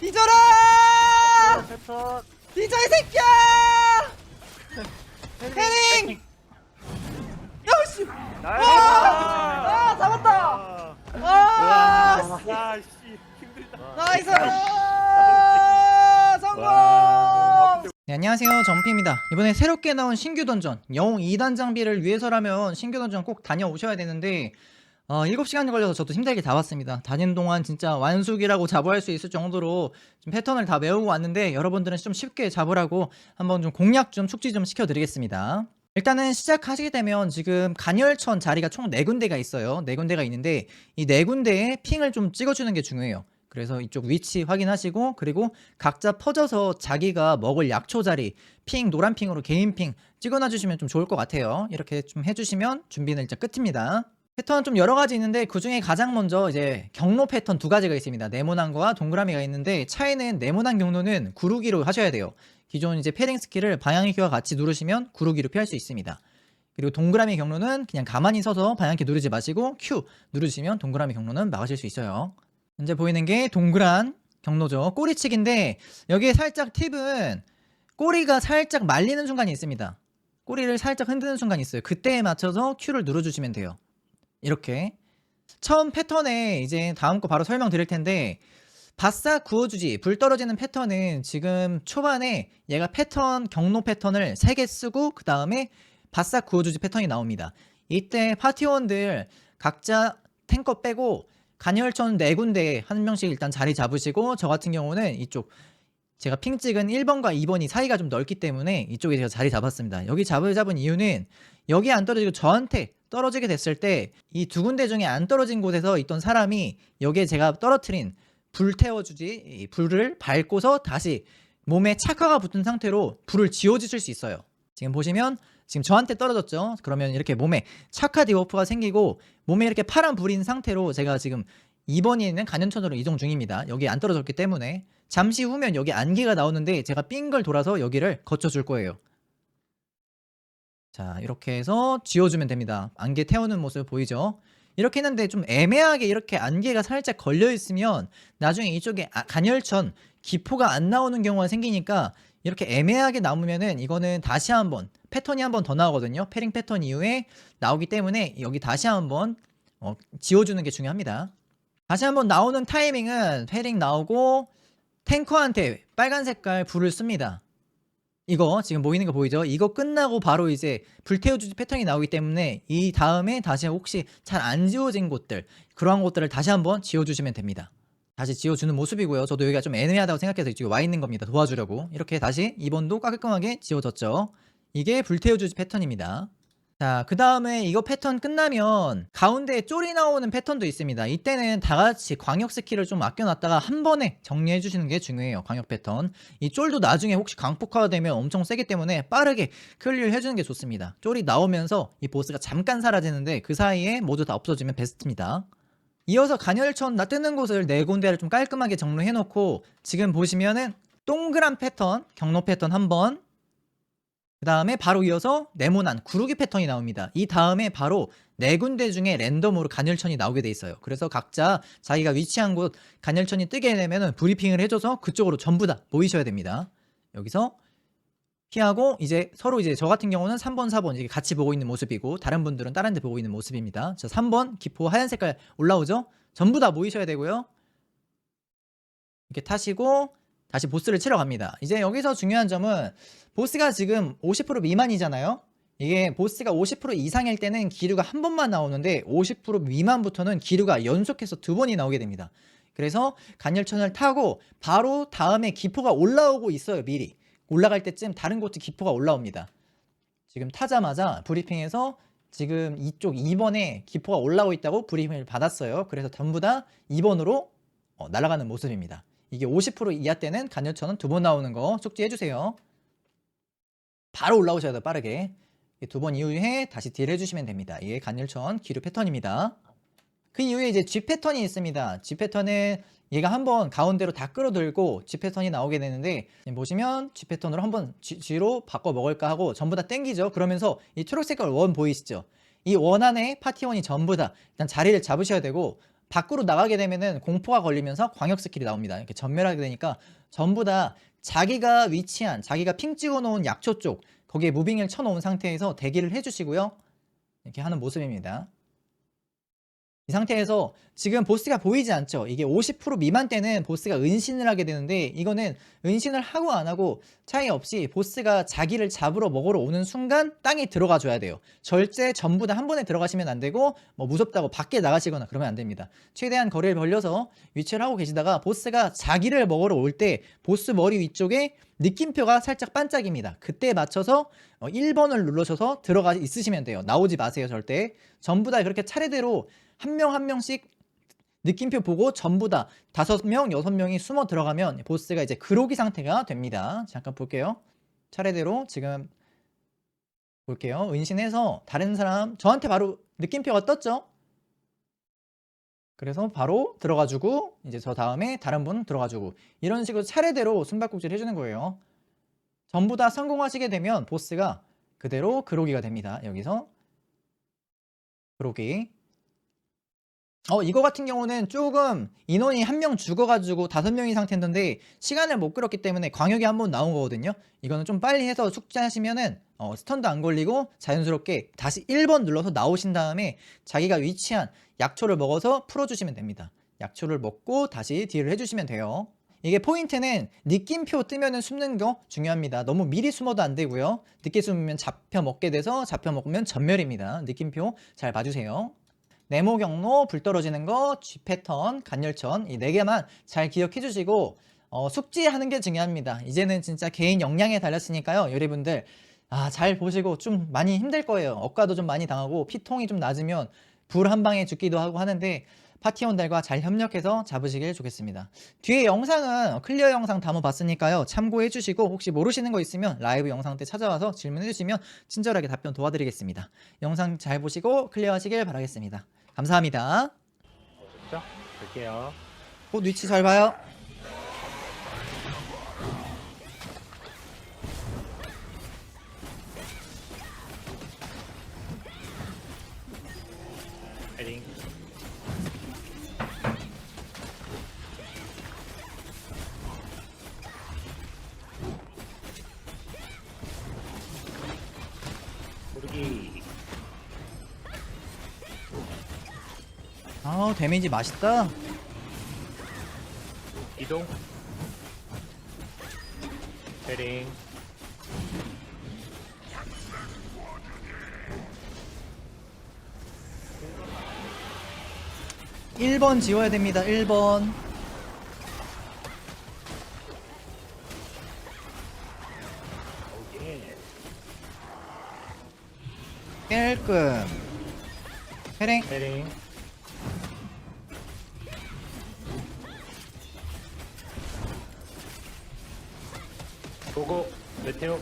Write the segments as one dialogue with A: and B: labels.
A: 뒤져라!
B: 패턴
A: 뒤져 이 새끼야! 헤딩! 야씨! 와! 아 잡았다! 와!
B: 야씨 힘들다
A: 나이스! 성공!
B: 와.
A: 네, 안녕하세요. 정피입니다. 이번에 새롭게 나온 신규 던전, 영웅 2단 장비를 위해서라면 신규 던전 꼭 다녀오셔야 되는데, 어, 7시간이 걸려서 저도 힘들게 다 왔습니다. 다니는 동안 진짜 완숙이라고 자부할 수 있을 정도로 좀 패턴을 다 외우고 왔는데, 여러분들은 좀 쉽게 잡으라고 한번 좀 공략 좀 축지 좀 시켜드리겠습니다. 일단은 시작하시게 되면 지금 간열천 자리가 총 4군데가 있어요. 4군데가 있는데, 이 4군데에 핑을 좀 찍어주는 게 중요해요. 그래서 이쪽 위치 확인하시고 그리고 각자 퍼져서 자기가 먹을 약초 자리 핑 노란 핑으로 개인 핑 찍어놔 주시면 좀 좋을 것 같아요. 이렇게 좀 해주시면 준비는 일단 끝입니다. 패턴 좀 여러 가지 있는데 그 중에 가장 먼저 이제 경로 패턴 두 가지가 있습니다. 네모난 거와 동그라미가 있는데 차이는 네모난 경로는 구르기로 하셔야 돼요. 기존 이제 패딩 스킬을 방향키와 같이 누르시면 구르기로 피할 수 있습니다. 그리고 동그라미 경로는 그냥 가만히 서서 방향키 누르지 마시고 Q 누르시면 동그라미 경로는 막으실 수 있어요. 현재 보이는 게 동그란 경로죠. 꼬리치기인데 여기에 살짝 팁은 꼬리가 살짝 말리는 순간이 있습니다. 꼬리를 살짝 흔드는 순간이 있어요. 그때에 맞춰서 Q를 눌러주시면 돼요. 이렇게 처음 패턴에 이제 다음 거 바로 설명드릴 텐데 바싹 구워주지 불 떨어지는 패턴은 지금 초반에 얘가 패턴 경로 패턴을 3개 쓰고 그 다음에 바싹 구워주지 패턴이 나옵니다. 이때 파티원들 각자 탱커 빼고 간열천 네 군데에 한 명씩 일단 자리 잡으시고 저 같은 경우는 이쪽 제가 핑 찍은 1번과 2번이 사이가 좀 넓기 때문에 이쪽에 제가 자리 잡았습니다. 여기 잡을 잡은 이유는 여기 안 떨어지고 저한테 떨어지게 됐을 때 이 두 군데 중에 안 떨어진 곳에서 있던 사람이 여기에 제가 떨어뜨린 불 태워주지 이 불을 밟고서 다시 몸에 착화가 붙은 상태로 불을 지워주실 수 있어요. 지금 보시면 지금 저한테 떨어졌죠. 그러면 이렇게 몸에 착화 디워프가 생기고 몸에 이렇게 파란 불인 상태로 제가 지금 2번에 있는 간현천으로 이동 중입니다. 여기 안 떨어졌기 때문에 잠시 후면 여기 안개가 나오는데 제가 삥글 돌아서 여기를 거쳐줄 거예요. 자 이렇게 해서 지워주면 됩니다. 안개 태우는 모습 보이죠? 이렇게 했는데 좀 애매하게 이렇게 안개가 살짝 걸려 있으면 나중에 이쪽에 아- 간열천 기포가 안 나오는 경우가 생기니까 이렇게 애매하게 남으면은 이거는 다시 한번 패턴이 한 번 더 나오거든요. 패링 패턴 이후에 나오기 때문에 여기 다시 한번 어, 지워주는 게 중요합니다. 다시 한번 나오는 타이밍은 패링 나오고 탱커한테 빨간 색깔 불을 씁니다. 이거 지금 보이는 거 보이죠? 이거 끝나고 바로 이제 불태워주지 패턴이 나오기 때문에 이 다음에 다시 혹시 잘 안 지워진 곳들 그러한 곳들을 다시 한번 지워주시면 됩니다. 다시 지워주는 모습이고요. 저도 여기가 좀 애매하다고 생각해서 지금 와 있는 겁니다. 도와주려고 이렇게 다시 2번도 깔끔하게 지워졌죠. 이게 불태워주지 패턴입니다. 자, 그 다음에 이거 패턴 끝나면 가운데에 쫄이 나오는 패턴도 있습니다. 이때는 다 같이 광역 스킬을 좀 아껴놨다가 한 번에 정리해 주시는 게 중요해요. 광역 패턴. 이 쫄도 나중에 혹시 강폭화가 되면 엄청 세기 때문에 빠르게 클리어를 해주는 게 좋습니다. 쫄이 나오면서 이 보스가 잠깐 사라지는데 그 사이에 모두 다 없어지면 베스트입니다. 이어서 간열천 나 뜨는 곳을 네 군데를 좀 깔끔하게 정리해 놓고 지금 보시면은 동그란 패턴, 경로 패턴 한 번, 그 다음에 바로 이어서 네모난 구르기 패턴이 나옵니다. 이 다음에 바로 네 군데 중에 랜덤으로 간열천이 나오게 돼 있어요. 그래서 각자 자기가 위치한 곳 간열천이 뜨게 되면은 브리핑을 해줘서 그쪽으로 전부 다 모이셔야 됩니다. 여기서 피하고 이제 서로 이제 저 같은 경우는 3번, 4번 이게 같이 보고 있는 모습이고 다른 분들은 다른 데 보고 있는 모습입니다. 자, 3번 기포 하얀 색깔 올라오죠? 전부 다 모이셔야 되고요. 이렇게 타시고 다시 보스를 치러 갑니다. 이제 여기서 중요한 점은 보스가 지금 50% 미만이잖아요. 이게 보스가 50% 이상일 때는 기류가 한 번만 나오는데 50% 미만부터는 기류가 연속해서 두 번이 나오게 됩니다. 그래서 간열천을 타고 바로 다음에 기포가 올라오고 있어요. 미리 올라갈 때쯤 다른 곳도 기포가 올라옵니다. 지금 타자마자 브리핑에서 지금 이쪽 2번에 기포가 올라오고 있다고 브리핑을 받았어요. 그래서 전부 다 2번으로 어, 날아가는 모습입니다. 이게 50% 이하 때는 간열천은 두 번 나오는 거 숙지해 주세요. 바로 올라오셔야 돼요, 빠르게. 두 번 이후에 다시 딜 해주시면 됩니다. 이게 간열천 기류 패턴입니다. 그 이후에 이제 G 패턴이 있습니다. G 패턴은 얘가 한번 가운데로 다 끌어들고 G 패턴이 나오게 되는데 보시면 G 패턴으로 한번 G, 로 바꿔 먹을까 하고 전부 다 땡기죠. 그러면서 이 초록 색깔 원 보이시죠? 이 원 안에 파티원이 전부 다 일단 자리를 잡으셔야 되고 밖으로 나가게 되면은 공포가 걸리면서 광역 스킬이 나옵니다. 이렇게 전멸하게 되니까 전부 다 자기가 위치한 자기가 핑 찍어 놓은 약초 쪽 거기에 무빙을 쳐 놓은 상태에서 대기를 해 주시고요. 이렇게 하는 모습입니다. 이 상태에서 지금 보스가 보이지 않죠? 이게 50% 미만 때는 보스가 은신을 하게 되는데 이거는 은신을 하고 안 하고 차이 없이 보스가 자기를 잡으러 먹으러 오는 순간 땅에 들어가 줘야 돼요. 절제 전부 다 한 번에 들어가시면 안 되고 뭐 무섭다고 밖에 나가시거나 그러면 안 됩니다. 최대한 거리를 벌려서 위치를 하고 계시다가 보스가 자기를 먹으러 올 때 보스 머리 위쪽에 느낌표가 살짝 반짝입니다. 그때 맞춰서 어, 1번을 눌러셔서 들어가 있으시면 돼요. 나오지 마세요, 절대. 전부 다 그렇게 차례대로 한명한 명씩 느낌표 보고 전부 다 다섯 명, 여섯 명이 숨어 들어가면 보스가 이제 그로기 상태가 됩니다. 잠깐 볼게요. 차례대로 지금 볼게요. 은신해서 다른 사람 저한테 바로 느낌표가 떴죠? 그래서 바로 들어가주고 이제 저 다음에 다른 분 들어가주고 이런 식으로 차례대로 숨바꼭질 해주는 거예요. 전부 다 성공하시게 되면 보스가 그대로 그로기가 됩니다. 여기서 그로기 어 이거 같은 경우는 조금 인원이 한 명 죽어가지고 다섯 명이 상태인데 시간을 못 끌었기 때문에 광역이 한 번 나온 거거든요. 이거는 좀 빨리 해서 숙제하시면은 어, 스턴도 안 걸리고 자연스럽게 다시 1번 눌러서 나오신 다음에 자기가 위치한 약초를 먹어서 풀어주시면 됩니다. 약초를 먹고 다시 딜을 해주시면 돼요. 이게 포인트는 느낌표 뜨면은 숨는 거 중요합니다. 너무 미리 숨어도 안 되고요. 늦게 숨으면 잡혀 먹게 돼서 잡혀 먹으면 전멸입니다. 느낌표 잘 봐주세요. 네모 경로, 불 떨어지는 거, G 패턴, 간열천 이 네 개만 잘 기억해 주시고 어, 숙지하는 게 중요합니다. 이제는 진짜 개인 역량에 달렸으니까요. 여러분들 아, 잘 보시고 좀 많이 힘들 거예요. 억가도 좀 많이 당하고 피통이 좀 낮으면 불 한 방에 죽기도 하고 하는데 파티원들과 잘 협력해서 잡으시길 좋겠습니다. 뒤에 영상은 클리어 영상 담아봤으니까요. 참고해 주시고 혹시 모르시는 거 있으면 라이브 영상 때 찾아와서 질문해 주시면 친절하게 답변 도와드리겠습니다. 영상 잘 보시고 클리어 하시길 바라겠습니다. 감사합니다.
B: 자, 볼게요.
A: 곧 위치 잘 봐요. 아 데미지 맛있다.
B: 이동. 헤딩.
A: 1번 지워야 됩니다. 1번.
B: 예.
A: 깔끔. 해랭.
B: 헤딩. 메테오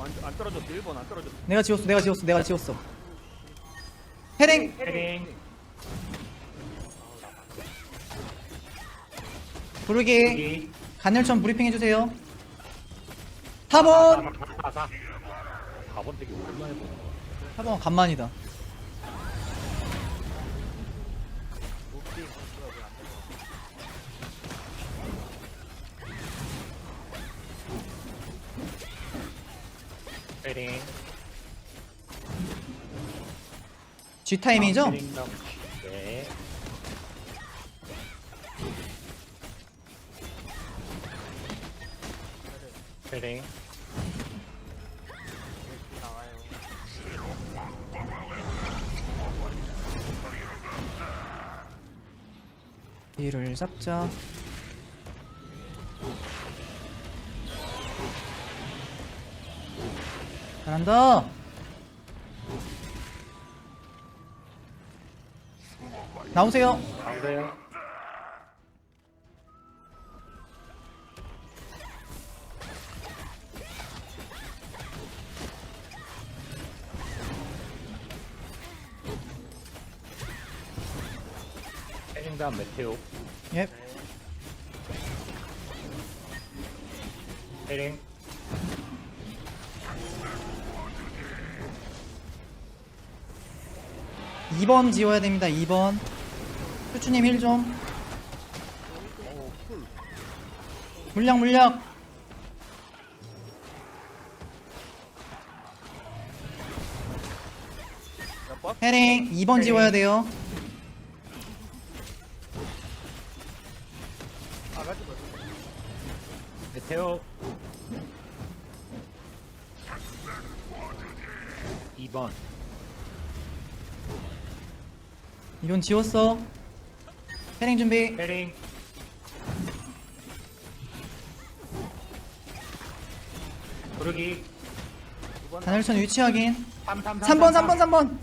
C: 안, 안 떨어졌어 1번 안 떨어졌어
A: 내가 지웠어. 내가 지웠어. 내가 지웠어. 해랭.
B: 헤딩
A: 부르기.
B: 여기
A: 간열천 브리핑 해주세요. 4번.
B: 사사 4번 되게 오랜만에 보는 거
A: 4번 간만이다.
B: 헤딩
A: G 타이밍이죠?
B: 헤딩 다음. 네 헤딩
A: 뒤를 잡자. 잘한다. 나오세요.
B: 가운데요 헤딩 다음 메테오
A: 예.
B: 헤딩
A: 2번 지워야 됩니다 2번. 수추님 힐 좀. 물량 물량
C: 야, 빡.
A: 헤링 2번 지워야 돼요.
B: 메테오 2번
A: 이건 지웠어? 헤링 준비.
B: 페링. 부르기.
A: 단열천 위치 확인.
B: 3 3
A: 3번 3번 3번.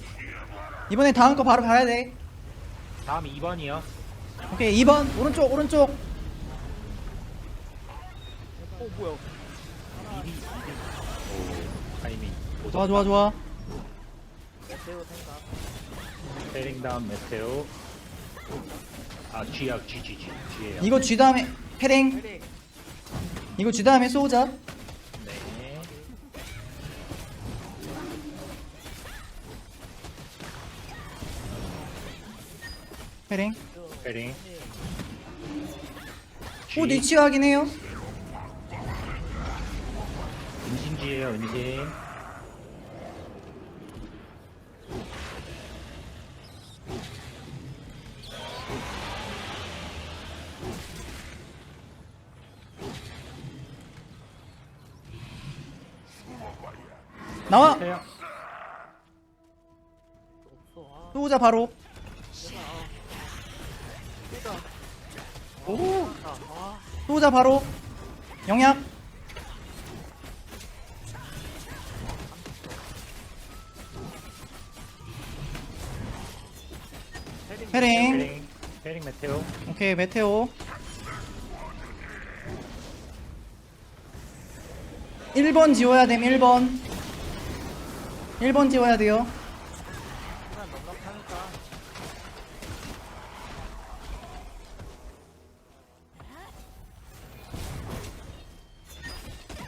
A: 이번에 다음 거 바로 봐야 돼.
B: 다음 2번이요.
A: 오케이 2번. 오른쪽 오른쪽.
C: 어, 뭐야.
B: 2D 2D 오 타이밍.
A: 좋아 좋아 좋아.
C: 생각.
B: 페링 다음 메테오. 아 G야 G G G G에요.
A: 이거 쥐 다음에 헤링. 이거 쥐 다음에 쏘자.
B: 네.
A: 헤링
B: 페링.
A: 오 위치 확인해요.
B: 은신지에요 은신
A: 나와. 쏘자 바로. 오. 쏘자 바로. 영약
C: 헤링.
A: 헤링
B: 페링 페링 메테오.
A: 오케이 메테오. 1번 지워야 됨 1번 1번 지워야 돼요
C: 시간 넉넉하니까.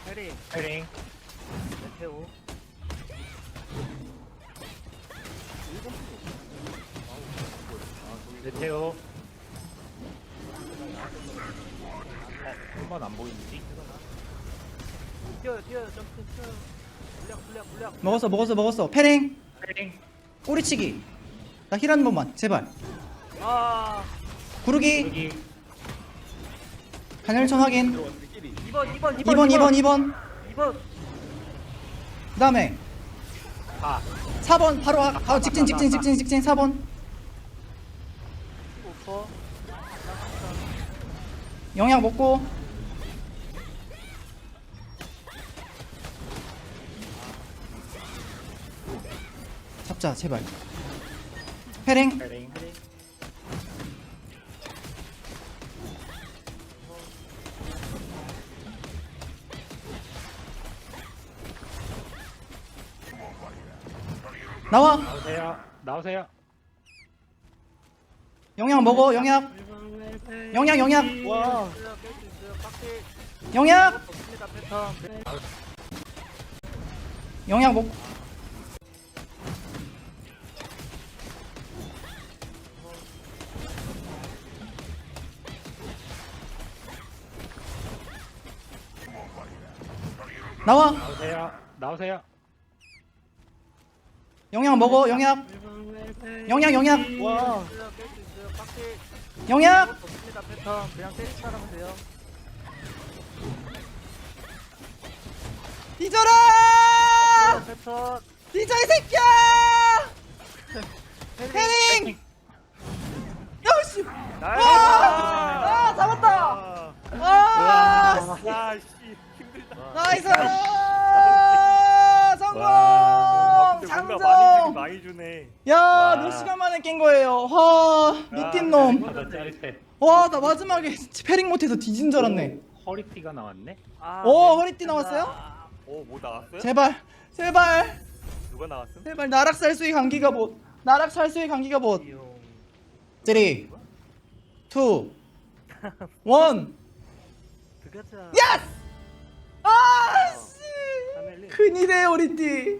C: 헤링.
B: 페링
C: 메테오.
B: 메테오 어 1번 안 보이는지
C: 뛰어요, 뛰어요, 점프, 뛰어요.
A: 먹었어 먹었어 먹었어. 패링.
B: 페링.
A: 꼬리치기. 나힐한 번만 제발.
C: 아,
A: 구르기.
B: 여기.
A: 간열천 확인.
C: 2번, 2번, 2번.
A: 2번 2번. 2번
C: 2번.
A: 그 다음에
B: 4
A: 4번 바로 와 바로 직진 직진 직진 직진 4번.
C: 15%.
A: 영약 먹고 잡자 제발. 패링. 나와.
B: 나오세요. 나오세요.
A: 영약 먹어 영약 영약 영약
C: 와. 패턴.
A: 영약 먹 나와
B: 나오세요 나오세요
A: 영약 먹어 영약 영약 영약
C: 와. 깰수 있어요, 빡대.
A: 영약
C: 없습니다, 패턴. 그냥 때리기만 하면 돼요.
A: 뒤져라
C: 패턴.
A: 뒤져 이 새끼야 야씨
C: 나이스.
A: 아 잡았다 아
C: 야, 씨.
A: 나이스 성공
C: 와, 근데 뭔가 많이 주긴 많이 주네.
A: 야
B: 와.
A: 몇 시간 만에 깬 거예요 와 미친 놈
B: 하다 짜릿해
A: 와 나 마지막에 패링 못해서 뒤진 줄 알았네
B: 허리띠가 나왔네
C: 아,
A: 오
C: 네.
A: 허리띠 나왔어요?
C: 오, 뭐 나왔어요?
A: 제발 제발
C: 누가 나왔음?
A: 제발 나락살 수의 감기가 못 나락살 수의 감기가 못
C: 이용.
A: 3 2 1
C: 들어가자.
A: 야스! 아씨. 우리 띠